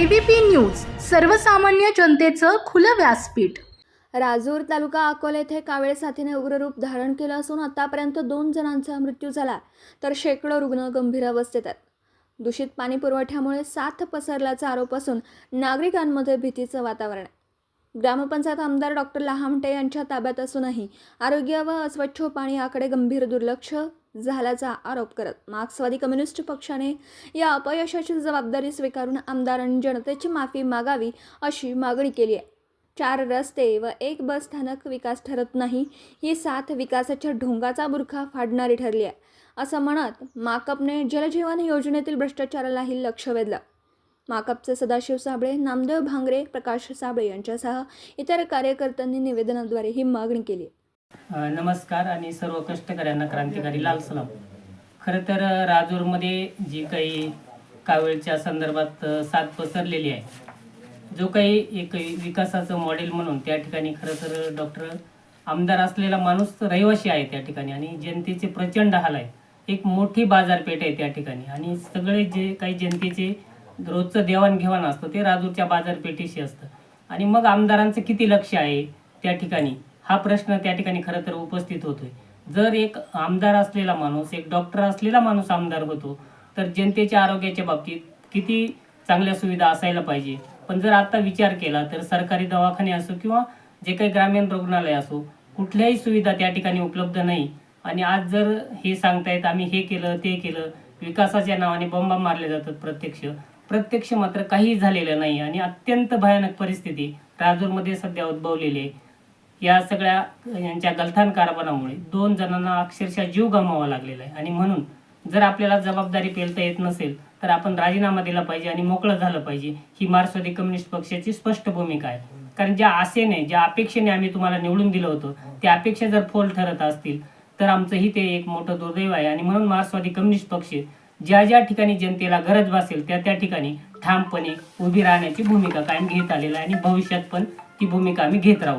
ABP news सर्वसामान्य जनतेचं खुलं व्यासपीठ. राजूर तालुका अकोला येथे कावळे साथीने उग्र रूप धारण केलं असून आतापर्यंत दोन जणांचा मृत्यू झाला तर शेकडो रुग्ण गंभीर अवस्थेत आहेत. दूषित पाणी पुरवठ्यामुळे साथ पसरल्याचा आरोप असून नागरिकांमध्ये भीतीचं वातावरण आहे. ग्रामपंचायत आमदार डॉक्टर लहामटे यांच्या ताब्यात असूनही आरोग्य व अस्वच्छ पाणी याकडे गंभीर दुर्लक्ष झाल्याचा आरोप करत मार्क्सवादी कम्युनिस्ट पक्षाने या अपयशाची जबाबदारी स्वीकारून आमदारांनी जनतेची माफी मागावी अशी मागणी केली आहे. चार रस्ते व एक बस स्थानक विकास ठरत नाही ही साथ विकासाच्या ढोंगाचा बुरखा फाडणारी ठरली आहे. असं म्हणत माकपने जलजीवन योजनेतील भ्रष्टाचारालाही लक्ष वेधलं. माकपचे सदाशिव साबळे नामदेव भांगरे प्रकाश साबळे यांच्यासह इतर कार्यकर्त्यांनी निवेदनाद्वारे ही मागणी केली आहे. नमस्कार आणि सर्व कष्टकऱ्यांना क्रांतिकारी लाल सलाम. खरं तर राजूरमध्ये जी काही कावेळच्या संदर्भात साथ पसरलेली आहे जो काही एक विकासाचं मॉडेल म्हणून त्या ठिकाणी खरं तर डॉक्टर आमदार असलेला माणूस रहिवाशी आहे त्या ठिकाणी आणि जनतेचे प्रचंड हाल आहे. एक मोठी बाजारपेठ आहे त्या ठिकाणी आणि सगळे जे काही जनतेचे रोजचं देवाणघेवाण असतं ते राजूरच्या बाजारपेठेशी असतं. आणि मग आमदारांचं किती लक्ष आहे त्या ठिकाणी? हा प्रश्न त्या ठिकाणी खरं तर उपस्थित होतोय. जर एक आमदार असलेला माणूस एक डॉक्टर असलेला माणूस आमदार होतो तर जनतेच्या आरोग्याच्या बाबतीत किती चांगल्या सुविधा असायला पाहिजे? पण जर आता विचार केला तर सरकारी दवाखाने असो किंवा जे काही ग्रामीण रुग्णालय असो कुठल्याही सुविधा त्या ठिकाणी उपलब्ध नाही. आणि आज जर हे सांगतायत आम्ही हे केलं ते केलं विकासाच्या नावाने बॉम्बा मारले जातात प्रत्यक्ष प्रत्यक्ष मात्र काहीही झालेलं नाही. आणि अत्यंत भयानक परिस्थिती राजूरमध्ये सध्या उद्भवलेली आहे. या सगळ्या यांच्या गलथान कारभारामुळे दोन जणांना अक्षरशः जीव गमावा लागलेला आहे. आणि म्हणून जर आपल्याला जबाबदारी पेलता येत नसेल तर आपण राजीनामा दिला पाहिजे आणि मोकळं झालं पाहिजे. ही मार्क्सवादी कम्युनिस्ट पक्षाची स्पष्ट भूमिका आहे. कारण ज्या आशेने ज्या अपेक्षेने आम्ही तुम्हाला निवडून दिलं होतं त्या अपेक्षा जर फोल ठरत असतील तर आमचंही ते एक मोठं दुर्दैव आहे. आणि म्हणून मार्क्सवादी कम्युनिस्ट पक्ष ज्या ज्या ठिकाणी जनतेला गरज भासेल त्या त्या ठिकाणी ठामपणे उभी राहण्याची भूमिका कायम घेत आलेला आहे. आणि भविष्यात पण ती भूमिका आम्ही घेत राहू.